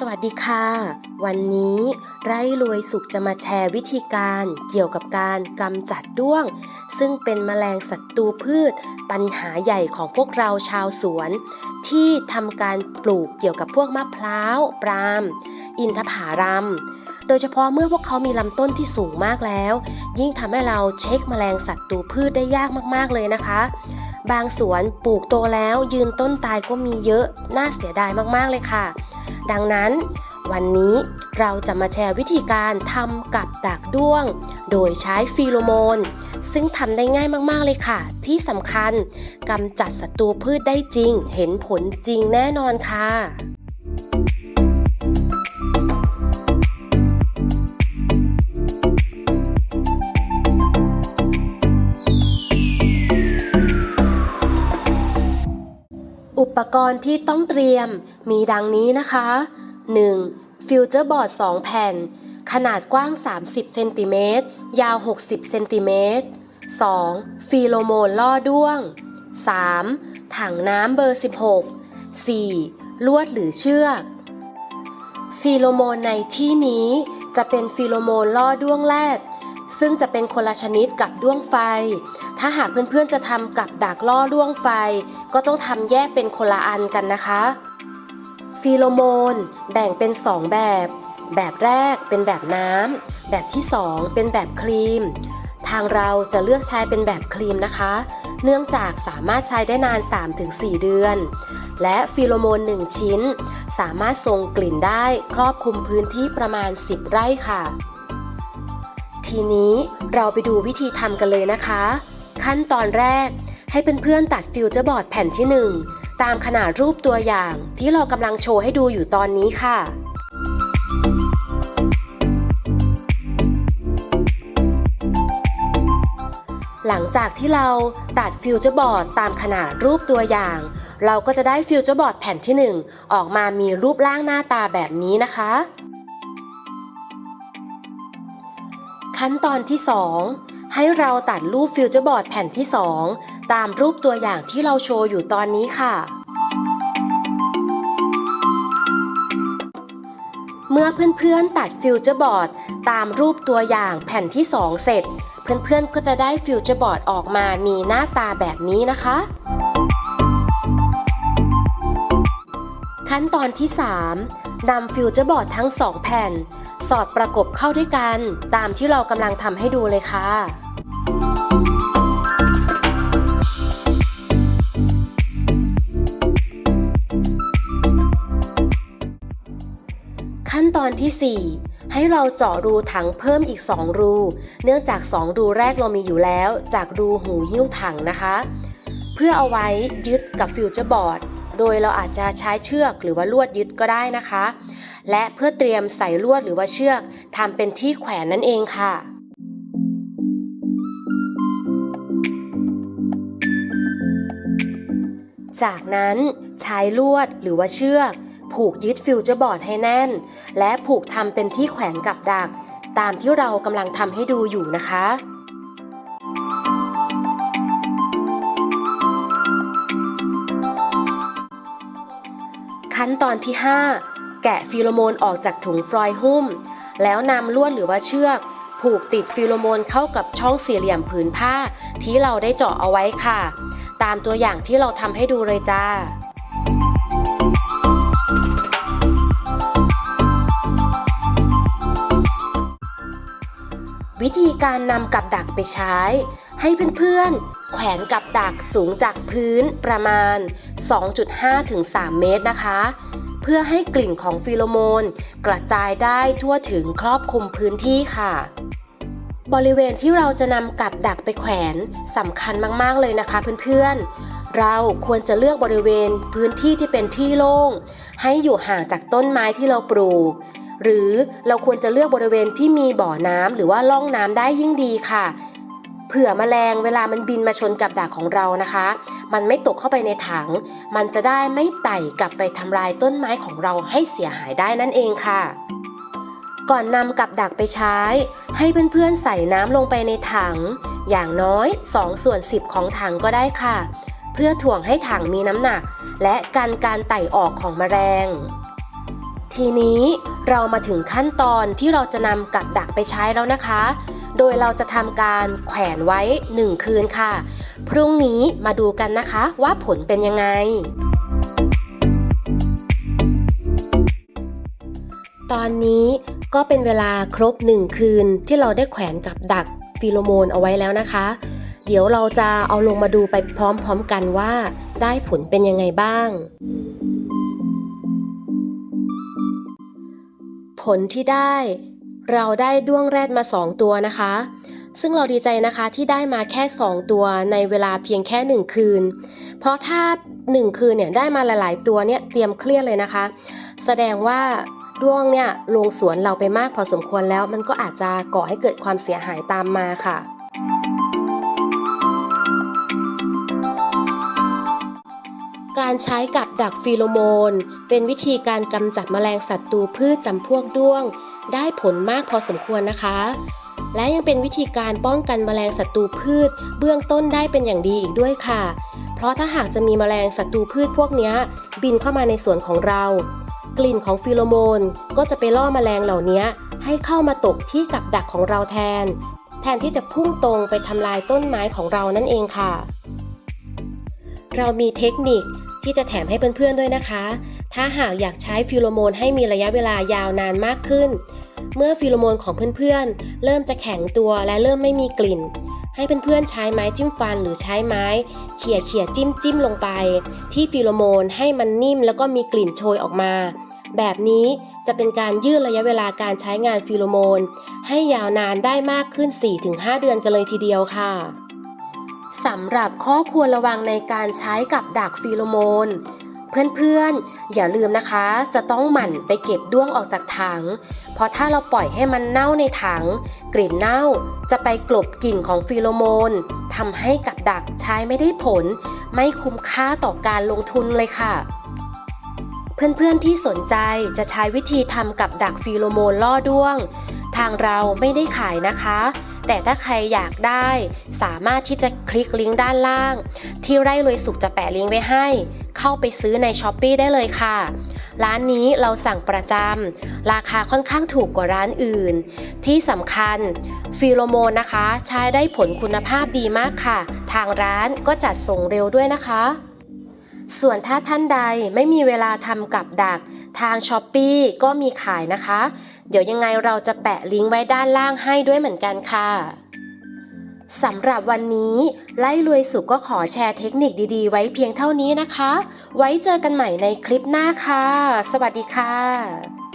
สวัสดีค่ะ วันนี้ไร่รวยสุขจะมาแชร์วิธีการเกี่ยวกับการกำจัดด้วง ซึ่งเป็นแมลงศัตรูพืช ปัญหาใหญ่ของพวกเราชาวสวน ที่ทำการปลูกเกี่ยวกับพวกมะพร้าวปราม อินทผารัมโดยเฉพาะเมื่อพวกเขามีลำต้นที่สูงมากแล้ว ยิ่งทำให้เราเช็คแมลงศัตรูพืชได้ยากมากๆเลยนะคะ บางสวนปลูกโตแล้วยืนต้นตายก็มีเยอะน่าเสียดายมากๆเลยค่ะ ดังนั้น วันนี้เราจะมาแชร์วิธีการทำกับดักด้วง โดยใช้ฟีโรโมน ซึ่งทำได้ง่ายมาก ๆ เลยค่ะ ที่สำคัญกำจัดศัตรูพืชได้จริง เห็นผลจริงแน่นอนค่ะ กรณ์ที่ต้องเตรียมมีดังนี้นะคะ 1. ฟิวเจอร์บอร์ด 2 แผ่น ขนาดกว้าง 30เซนติเมตรยาว 60เซนติเมตร 2. ฟีโรโมนล่อด้วง 3. ถังน้ำเบอร์ 16 4. ลวดหรือเชือก ฟีโรโมนในที่นี้จะเป็นฟีโรโมนล่อด้วงแรดซึ่งจะเป็นคนละชนิดกับด้วงไฟ ถ้าหากเพื่อนๆจะทำกับดักล่อด้วงไฟ ก็ต้องทำแยกเป็นคนละอันกันนะคะ ฟีโรโมน แบ่งเป็น 2 แบบ แบบแรกเป็นแบบน้ำแบบที่ 2 เป็นแบบครีม ทางเราจะเลือกใช้เป็นแบบครีมนะคะ เนื่องจากสามารถใช้ได้นาน 3-4 เดือน และฟีโรโมน 1 ชิ้น สามารถทรงกลิ่นได้ครอบคลุมพื้นที่ประมาณ 10 ไร่ค่ะ ทีนี้เราไปดูวิธีทำกันเลยนะคะ ขั้นตอนแรก ให้เพื่อนๆตัดฟิวเจอร์บอร์ดแผ่นที่ 1 ตามขนาดรูปตัวอย่างที่เรากำลังโชว์ให้ดูอยู่ตอนนี้ค่ะหลังจากที่เราตัดฟิวเจอร์บอร์ดตามขนาดรูปตัวอย่าง เราก็จะได้ฟิวเจอร์บอร์ดแผ่นที่ 1 ออกมามีรูปร่างหน้าตาแบบนี้นะคะ ขั้นตอนที่ 2 ให้เราตัดรูปฟิวเจอร์บอร์ดแผ่นที่ 2 ตามรูปตัวอย่างที่เราโชว์อยู่ตอนนี้ค่ะ เมื่อเพื่อนๆตัดฟิวเจอร์บอร์ดตามรูปตัวอย่างแผ่นที่ 2 เสร็จ เพื่อนๆก็จะได้ฟิวเจอร์บอร์ดออกมามีหน้าตาแบบนี้นะคะ ขั้นตอนที่ 3นำฟิวเจอร์บอร์ดทั้ง 2 แผ่น สอดประกบเข้าด้วยกัน ตามที่เรากำลังทำให้ดูเลยค่ะ ที่ 4 ให้เราเจาะรูถังเพิ่มอีก 2 รู เนื่องจาก 2 รูแรกเรามีอยู่แล้ว จากรูหูหิ้วถังนะคะ เพื่อเอาไว้ยึดกับฟิวเจอร์บอร์ดโดยเราอาจจะใช้เชือกหรือว่าลวดยึดก็ได้นะคะ และเพื่อเตรียมใส่ลวดหรือว่าเชือกทำเป็นที่แขวนนั่นเองค่ะจากนั้นใช้ลวดหรือว่าเชือก ผูกยึดฟิวเจอร์บอร์ดให้แน่น และผูกทำเป็นที่แขวนกับดัก ตามที่เรากำลังทำให้ดูอยู่นะคะขั้นตอนที่ 5 แกะฟีโรโมนออกจากถุงฟลอยหุ้ม แล้วนำลวดหรือว่าเชือก ผูกติดฟีโรโมนเข้ากับช่องสี่เหลี่ยมผืนผ้า ที่เราได้เจาะเอาไว้ค่ะ ตามตัวอย่างที่เราทำให้ดูเลยจ้า วิธีการนำกับดักไปใช้ ให้เพื่อนๆ แขวนกับดักสูงจากพื้นประมาณ 2.5 ถึง 3 เมตรนะคะ เพื่อให้กลิ่นของฟีโรโมน กระจายได้ทั่วถึงครอบคลุมพื้นที่ค่ะ บริเวณที่เราจะนำกับดักไปแขวนสำคัญมากๆเลยนะคะเพื่อนๆ เราควรจะเลือกบริเวณพื้นที่ที่เป็นที่โล่ง ให้อยู่ห่างจากต้นไม้ที่เราปลูก หรือเราควรจะเลือกบริเวณที่มีบ่อน้ำหรือว่าล่องน้ำได้ยิ่งดีค่ะ เผื่อแมลงเวลามันบินมาชนกับดักของเรานะคะ มันไม่ตกเข้าไปในถัง มันจะได้ไม่ไต่กลับไปทำลายต้นไม้ของเราให้เสียหายได้นั่นเองค่ะก่อนนำกับดักไปใช้ ให้เพื่อนๆใส่น้ำลงไปในถัง อย่างน้อย 2 ส่วน 10 ของถังก็ได้ค่ะ เพื่อถ่วงให้ถังมีน้ำหนัก และกันการไต่ออกของแมลง ทีนี้เรามาถึงขั้นตอนที่เราจะนำกับดักไปใช้แล้วนะคะ โดยเราจะทำการแขวนไว้ 1 คืนค่ะ พรุ่งนี้มาดูกันนะคะว่าผลเป็นยังไง ตอนนี้ก็เป็นเวลาครบ 1 คืนที่เราได้แขวนกับดักฟิโลโมนเอาไว้แล้วนะคะ เดี๋ยวเราจะเอาลงมาดูไปพร้อมๆกันว่า ได้ผลเป็นยังไงบ้าง ผลที่ได้ เราได้ด้วงแรดมา 2 ตัวนะคะ ซึ่งเราดีใจนะคะที่ได้มาแค่ 2 ตัวในเวลาเพียงแค่ 1 คืน เพราะถ้า 1 คืนเนี่ยได้มาหลาย ๆ ตัวเนี่ยเตรียมเครียดเลยนะคะ แสดงว่าด้วงเนี่ยลงสวนเราไปมากพอสมควรแล้ว มันก็อาจจะก่อให้เกิดความเสียหายตามมาค่ะ การใช้กับดักฟีโรโมน เป็นวิธีการกำจัดแมลงศัตรูพืชจำพวกด้วง ได้ผลมากพอสมควรนะคะ และยังเป็นวิธีการป้องกันแมลงศัตรูพืช เบื้องต้นได้เป็นอย่างดีอีกด้วยค่ะ เพราะถ้าหากจะมีแมลงศัตรูพืชพวกนี้บินเข้ามาในสวนของเรา กลิ่นของฟีโรโมนก็จะไปล่อแมลงเหล่านี้ให้เข้ามาตกที่กับดักของเราแทน แทนที่จะพุ่งตรงไปทำลายต้นไม้ของเรานั่นเองค่ะเรามีเทคนิค ที่จะแถมให้เพื่อนๆด้วยนะคะ ถ้าหากอยากใช้ฟิโลโมนให้มีระยะเวลายาวนานมากขึ้น เมื่อฟิโลโมนของเพื่อนๆ เริ่มจะแข็งตัวและเริ่มไม่มีกลิ่น ให้เพื่อนๆใช้ไม้จิ้มฟันหรือใช้ไม้เขี่ยเขี่ยจิ้มจิ้มลงไป ที่ฟิโลโมนให้มันนิ่มแล้วก็มีกลิ่นโชยออกมา แบบนี้จะเป็นการยืดระยะเวลาการใช้งานฟิโลโมน ให้ยาวนานได้มากขึ้น 4-5 เดือนกันเลยทีเดียวค่ะ สำหรับข้อควรระวังในการใช้กับดักฟีโรโมน เพื่อนๆ อย่าลืมนะคะ จะต้องหมั่นไปเก็บด้วงออกจากถัง เพราะถ้าเราปล่อยให้มันเน่าในถัง กลิ่นเน่าจะไปกลบกลิ่นของฟีโรโมนทำให้กับดักใช้ไม่ได้ผล ไม่คุ้มค่าต่อการลงทุนเลยค่ะเพื่อนๆที่สนใจจะใช้วิธีทำกับดักฟีโรโมนล่อด้วง ทางเราไม่ได้ขายนะคะ แต่ถ้าใครอยากได้สามารถที่จะคลิกลิงก์ด้านล่าง ที่ไร่รวยสุขจะแปะลิงก์ไว้ให้ เข้าไปซื้อในช้อปปีได้เลยค่ะ ร้านนี้เราสั่งประจำราคาค่อนข้างถูกกว่าร้านอื่น ที่สำคัญฟีโรโมนนะคะ ใช้ได้ผลคุณภาพดีมากค่ะ ทางร้านก็จัดส่งเร็วด้วยนะคะ ส่วนถ้าท่านใดไม่มีเวลาทำกับดัก ทางช้อปปีก็มีขายนะคะ เดี๋ยวยังไงเราจะแปะลิงก์ไว้ด้านล่างให้ด้วยเหมือนกันค่ะสำหรับวันนี้ไล่รวยสุขก็ขอแชร์เทคนิคดีๆ ไว้เพียงเท่านี้นะคะ ไว้เจอกันใหม่ในคลิปหน้าค่ะ สวัสดีค่ะ